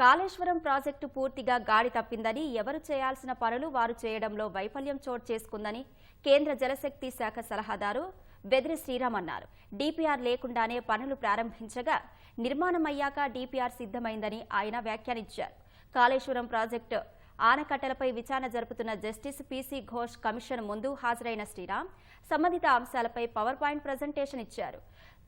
Kaleshwaram project పూర్తిగా గాడి తప్పిందని ఎవరు చేయాల్సిన పనులు వారు చేయడంలో వైఫల్యం చోటు చేసుకుందని కేంద్ర జలశక్తి శాఖ సలహాదారు బెదిరి శ్రీరామ్ అన్నారు. డీపీఆర్ లేకుండానే పనులు ప్రారంభించగా నిర్మాణమయ్యాక డీపీఆర్ సిద్ధమైందని ఆయన వ్యాఖ్యానించారు. కాళేశ్వరం ప్రాజెక్టు ఆనకట్టలపై విచారణ జరుపుతున్న జస్టిస్ పీసీ ఘోష్ కమిషన్ ముందు హాజరైన శ్రీరామ్ సంబంధిత అంశాలపై పవర్ పాయింట్ ప్రజెంటేషన్ ఇచ్చారు.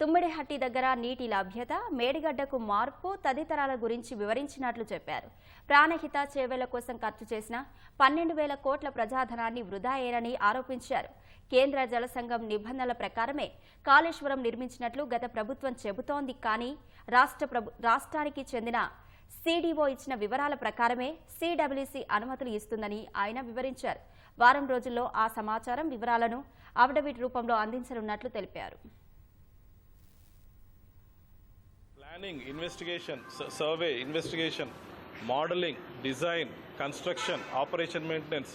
తుమ్మిడిహట్టి దగ్గర నీటి లభ్యత మేడిగడ్డకు మార్పు తదితరాల గురించి వివరించినట్లు చెప్పారు. ప్రాణహిత చేవేల కోసం ఖర్చు చేసిన పన్నెండు వేల కోట్ల ప్రజాధనాన్ని వృధా అయ్యారని ఆరోపించారు. కేంద్ర జల సంఘం నిబంధనల ప్రకారమే కాళేశ్వరం నిర్మించినట్లు గత ప్రభుత్వం చెబుతోంది కానీ రాష్ట్ర ప్రభు రాష్ట్రానికి చెందిన సీడీఓ ఇచ్చిన వివరాల ప్రకారమే సిడబ్ల్యూసీ అనుమతులు ఇస్తుందని ఆయన వివరించారు. వారం రోజుల్లో ఆ సమాచారం వివరాలను అఫిడవిట్ రూపంలో అందించనున్నట్లు తెలిపారు. Planning investigation survey investigation modelling design construction operation maintenance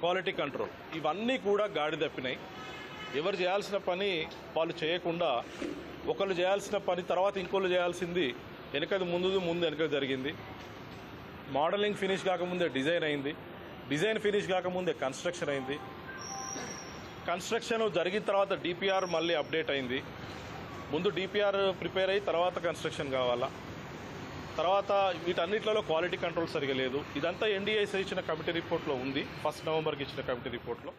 quality control ఇవన్నీ కూడా గాడి తప్పినాయి. ఎవరు చేయాల్సిన పని వాళ్ళు చేయకుండా ఒకళ్ళు చేయాల్సిన పని తర్వాత ఇంకోళ్ళు చేయాల్సింది వెనకది ముందు ముందు వెనక జరిగింది. మోడలింగ్ ఫినిష్ కాకముందే డిజైన్ అయింది. డిజైన్ ఫినిష్ కాకముందే కన్స్ట్రక్షన్ అయింది. కన్స్ట్రక్షన్ జరిగిన తర్వాత డిపిఆర్ మళ్ళీ అప్డేట్ అయింది. ముందు డిపిఆర్ ప్రిపేర్ అయ్యి తర్వాత కన్స్ట్రక్షన్ కావాలా? తర్వాత వీటన్నిటిలో క్వాలిటీ కంట్రోల్ సరిగా లేదు. ఇదంతా ఎన్డీఏ ఇచ్చిన కమిటీ రిపోర్ట్లో ఉంది. ఫస్ట్ నవంబర్కి ఇచ్చిన కమిటీ రిపోర్ట్లో.